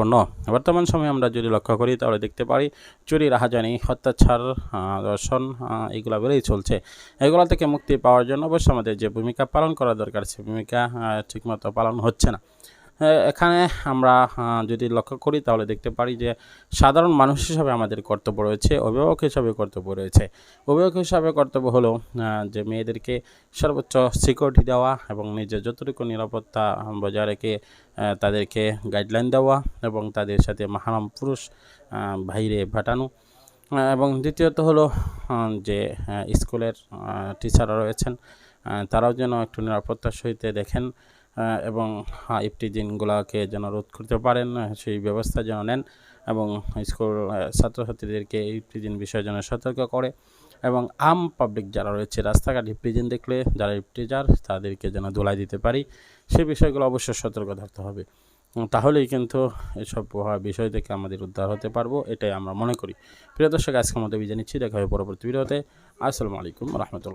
পণ্য বর্তমান সময়ে আমরা যদি লক্ষ্য করি, তাহলে দেখতে পারি চুরি, রাহাজানি, হত্যাচার দর্শন এগুলো বেড়েই চলছে। এগুলো থেকে মুক্তি পাওয়ার জন্য অবশ্যই আমাদের যে ভূমিকা পালন করা দরকার, সে ভূমিকা ঠিকমতো পালন হচ্ছে না। এখানে আমরা যদি লক্ষ্য করি তাহলে দেখতে পারি যে সাধারণ মানুষ হিসাবে আমাদের কর্তব্য রয়েছে অভিভাবক হিসাবে কর্তব্য রয়েছে। অভিভাবক হিসাবে কর্তব্য হলো যে মেয়েদেরকে সর্বোচ্চ সিকিউরিটি দেওয়া এবং নিজের যতটুকু নিরাপত্তা বজায় রেখে তাদেরকে গাইডলাইন দেওয়া এবং তাদের সাথে মাহারাম পুরুষ বাইরে আহ, এবং দ্বিতীয়ত হলো যে স্কুলের টিচাররা রয়েছেন তারাও যেন একটু নিরাপত্তার সহিত দেখেন এবং ইফটিজিনগুলোকে যেন রোধ করতে পারেন, সেই ব্যবস্থা যেন নেন এবং স্কুল ছাত্রছাত্রীদেরকে ইফটিজিন বিষয়ে যেন সতর্ক করে এবং আম পাবলিক যারা রয়েছে রাস্তাঘাট ইফটিজিন দেখলে, যারা ইফটিজার তাদেরকে যেন দোলাই দিতে পারি সেই বিষয়গুলো অবশ্যই সতর্ক থাকতে হবে। তাহলেই কিন্তু এসব বিষয় থেকে আমাদের উদ্ধার হতে পারব, এটাই আমরা মনে করি। প্রিয় দর্শক, আজকের মতো বিজয় নিচ্ছি, দেখা হবে পরবর্তী ভিডিওতে। আসসালামু আলাইকুম রহমতুল্লাহ।